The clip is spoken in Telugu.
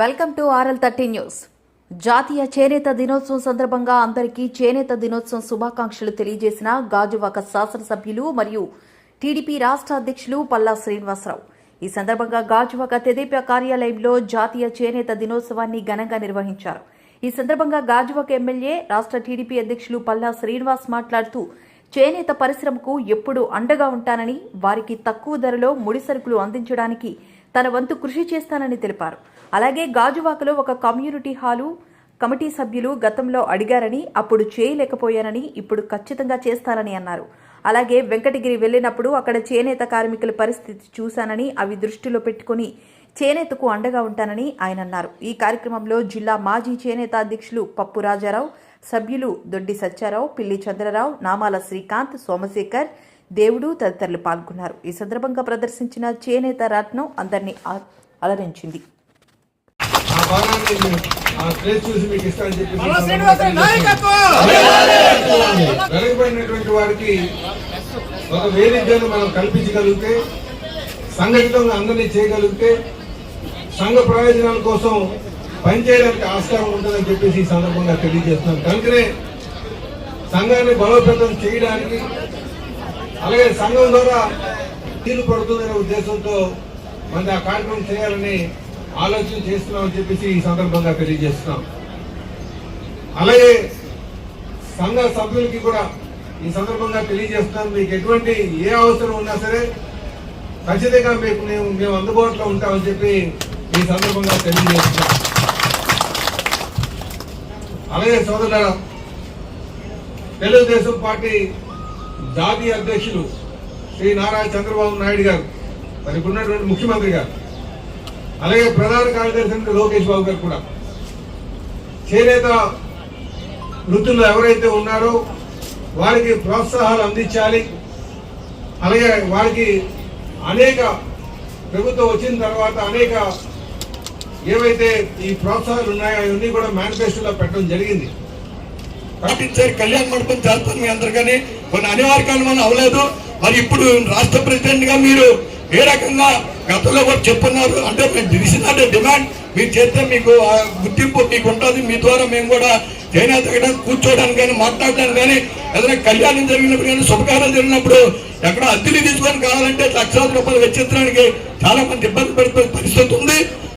Welcome to RL thirty news. జాతీయ చేనేత దినోత్సవం సందర్భంగా అందరికీ చేనేత దినోత్సవం శుభాకాంక్షలు తెలియజేసిన గాజువాక శాసనసభ్యులు మరియు టీడీపీ రాష్ట్ర అధ్యక్షులు పల్లా శ్రీనివాసరావు. ఈ సందర్భంగా గాజువాక తెదేపా కార్యాలయంలో జాతీయ చేనేత దినోత్సవాన్ని ఘనంగా నిర్వహించారు. ఈ సందర్భంగా గాజువాక ఎమ్మెల్యే రాష్ట్ర టీడీపీ అధ్యక్షులు పల్లా శ్రీనివాస్ మాట్లాడుతూ చేనేత పరిశ్రమకు ఎప్పుడూ అండగా ఉంటానని వారికి తక్కువ ధరలో ముడి సరుకులు అందించడానికి తన వంతు కృషి చేస్తానని తెలిపారు. అలాగే గాజువాకలో ఒక కమ్యూనిటీ హాలు కమిటీ సభ్యులు గతంలో అడిగారని అప్పుడు చేయలేకపోయానని ఇప్పుడు ఖచ్చితంగా చేస్తానని అన్నారు. అలాగే వెంకటగిరి వెళ్ళినప్పుడు అక్కడ చేనేత కార్మికుల పరిస్థితి చూశానని అవి దృష్టిలో పెట్టుకుని చేనేతకు అండగా ఉంటానని ఆయన అన్నారు. ఈ కార్యక్రమంలో జిల్లా మాజీ చేనేత అధ్యక్షులు పప్పు రాజారావు సభ్యులు దొడ్డి సత్యారావు పిల్లి చంద్రరావు నామాల శ్రీకాంత్ సోమశేఖర్ దేవుడు తదితరులు పాల్గొన్నారు. ఈ సందర్భంగా ప్రదర్శించిన చేనేత రత్నం అందరినీ అలరించింది. వారికి ఒక వేదికను మనం కల్పించగలిగితే సంఘటితంగా అందరినీ చేయగలిగితే సంఘ ప్రయోజనాల కోసం పనిచేయడానికి ఆస్కారం ఉంటుందని చెప్పేసి ఈ సందర్భంగా తెలియజేస్తున్నాను. కనుకనే సంఘాన్ని బలోపేతం చేయడానికి అలాగే సంఘం ద్వారా తీరు పడుతుందనే ఉద్దేశంతో మన ఆ కార్యక్రమం చేయాలని ఆలోచన చేస్తున్నామని చెప్పేసి ఈ సందర్భంగా తెలియజేస్తున్నాం. అలాగే సంఘ సభ్యులకి కూడా ఈ సందర్భంగా తెలియజేస్తున్నాం. మీకు ఎటువంటి ఏ అవసరం ఉన్నా సరే ఖచ్చితంగా మీకు మేము మేము అందుబాటులో ఉంటామని చెప్పి ఈ సందర్భంగా తెలియజేస్తున్నాం. అలాగే సోదరుల తెలుగుదేశం పార్టీ జాతీయ అధ్యక్షులు శ్రీ నారా చంద్రబాబు నాయుడు గారు మరి ఇప్పుడున్నటువంటి ముఖ్యమంత్రి గారు అలాగే ప్రధాన కార్యదర్శి లోకేష్ బాబు గారు కూడా. చేనేత వృత్తులు ఎవరైతే ఉన్నారో వారికి ప్రోత్సాహాలు అందించాలి. అలాగే వారికి అనేక ప్రభుత్వం వచ్చిన తర్వాత అనేక ఏవైతే ఈ ప్రోత్సాహాలు ఉన్నాయో అవన్నీ కూడా మేనిఫెస్టోలో పెట్టడం జరిగింది. పాటించారు కళ్యాణ మండపం చేస్తాను మీ అందరికీ కొన్ని అనివార్య మనం అవ్వలేదు. మరి ఇప్పుడు రాష్ట్ర ప్రెసిడెంట్గా మీరు ఏ రకంగా గతంలో కూడా చెప్పున్నారు? అంటే దిస్ ఇస్ నాట్ డిమాండ్ మీరు చేస్తే మీకు గుర్తింపు మీకు ఉంటుంది. మీ ద్వారా మేము కూడా చేనేత కూర్చోవడానికి కానీ మాట్లాడడానికి కానీ ఏదైనా కళ్యాణం జరిగినప్పుడు కానీ శుభకార్యాలు జరిగినప్పుడు ఎక్కడ అద్దెలు తీసుకొని కావాలంటే లక్షలాది రూపాయలు వెచ్చించడానికి చాలా మంది ఇబ్బంది పడిపోయే పరిస్థితి ఉంది.